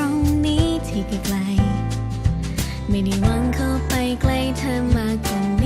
รงนี้ที่ไกลๆไม่ได้หวังเข้าไปใกล้เธอมากกว่า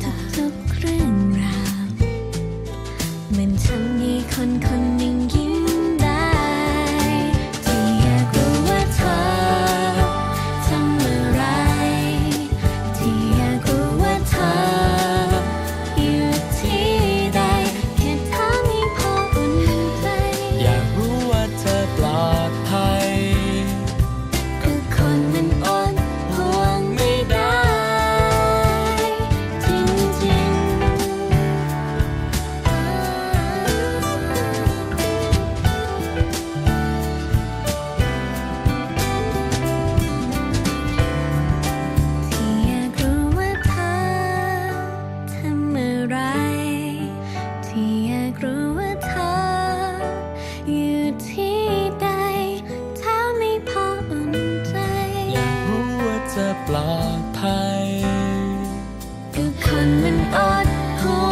night. ที่ใด ถ้าไม่พออุ่นใจ อยากรู้ว่าจะปลอดภัย คือคนมันอดหัว